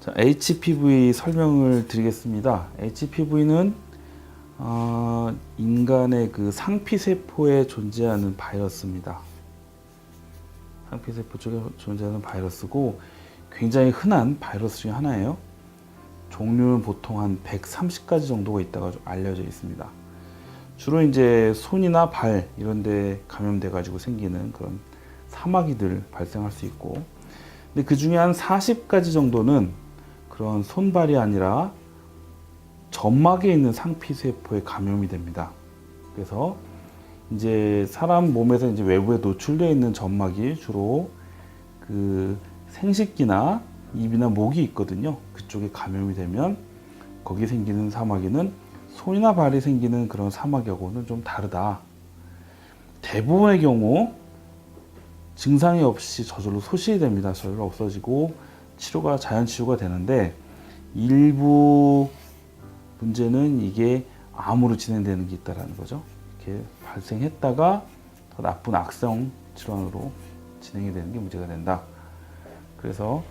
자, HPV 설명을 드리겠습니다. HPV는 어, 인간의 그 상피세포에 존재하는 바이러스입니다. 상피세포 쪽에 존재하는 바이러스고 굉장히 흔한 바이러스 중에 하나예요. 종류는 보통 한 130가지 정도가 있다가 좀 알려져 있습니다. 주로 이제 손이나 발 이런 데 감염돼 가지고 생기는 그런 사마귀들 발생할 수 있고 근데 그 중에 한 40가지 정도는 그런 손발이 아니라 점막에 있는 상피 세포에 감염이 됩니다. 그래서 이제 사람 몸에서 이제 외부에 노출되어 있는 점막이 주로 그 생식기나 입이나 목이 있거든요. 그쪽에 감염이 되면 거기 생기는 사마귀는 손이나 발이 생기는 그런 사마귀하고는 좀 다르다. 대부분의 경우 증상이 없이 저절로 소실이 됩니다. 저절로 없어지고 치료가 자연 치유가 되는데 일부 문제는 이게 암으로 진행되는 게 있다라는 거죠. 이렇게 발생했다가 더 나쁜 악성 질환으로 진행이 되는 게 문제가 된다. 그래서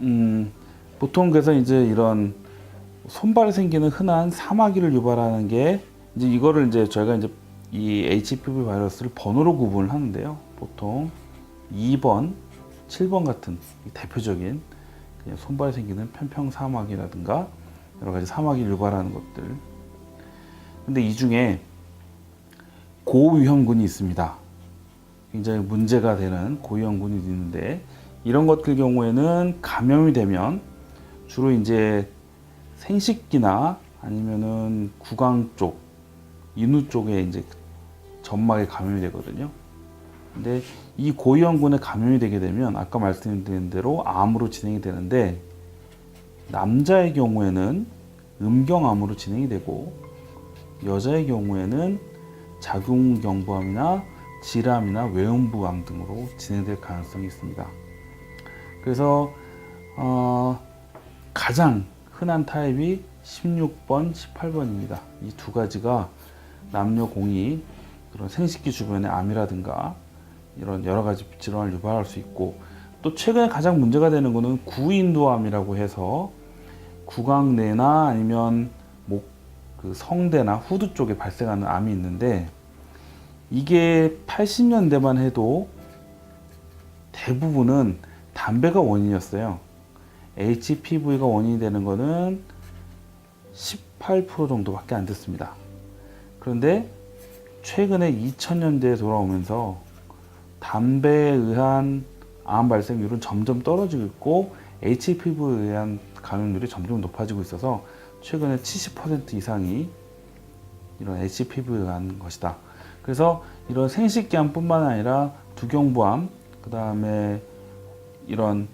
음, 보통 그래서 이제 이런 손발에 생기는 흔한 사마귀를 유발하는 게 이제 이거를 이제 저희가 이제 이 HPV 바이러스를 번호로 구분을 하는데요. 보통 2번, 7번 같은 이 대표적인 그냥 손발에 생기는 편평 사마귀라든가 여러 가지 사마귀를 유발하는 것들. 근데 이 중에 고위험군이 있습니다. 굉장히 문제가 되는 고위험군이 있는데 이런 것들 경우에는 감염이 되면 주로 이제 생식기나 아니면은 구강 쪽, 인후 쪽에 이제 점막에 감염이 되거든요. 근데 이 고위험군에 감염이 되게 되면 아까 말씀드린 대로 암으로 진행이 되는데 남자의 경우에는 음경암으로 진행이 되고 여자의 경우에는 자궁경부암이나 질암이나 외음부암 등으로 진행될 가능성이 있습니다. 그래서 어, 가장 흔한 타입이 16번, 18번입니다. 이 두 가지가 남녀 공이 그런 생식기 주변의 암이라든가 이런 여러 가지 질환을 유발할 수 있고 또 최근에 가장 문제가 되는 거는 구인도암이라고 해서 구강내나 아니면 목 그 성대나 후두 쪽에 발생하는 암이 있는데 이게 80년대만 해도 대부분은 담배가 원인이었어요. HPV가 원인이 되는 거는 18% 정도밖에 안 됐습니다. 그런데 최근에 2000년대에 돌아오면서 담배에 의한 암 발생률은 점점 떨어지고 있고 HPV에 의한 감염률이 점점 높아지고 있어서 최근에 70% 이상이 이런 HPV에 의한 것이다. 그래서 이런 생식기암뿐만 아니라 두경부암, 그 다음에 이런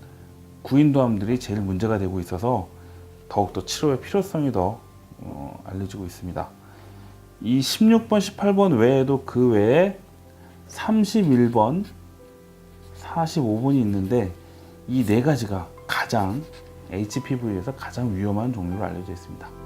구인도암들이 제일 문제가 되고 있어서 더욱더 치료의 필요성이 더 어, 알려지고 있습니다. 이 16번, 18번 외에도 그 외에 31번, 45번이 있는데 이 네 가지가 가장 HPV에서 가장 위험한 종류로 알려져 있습니다.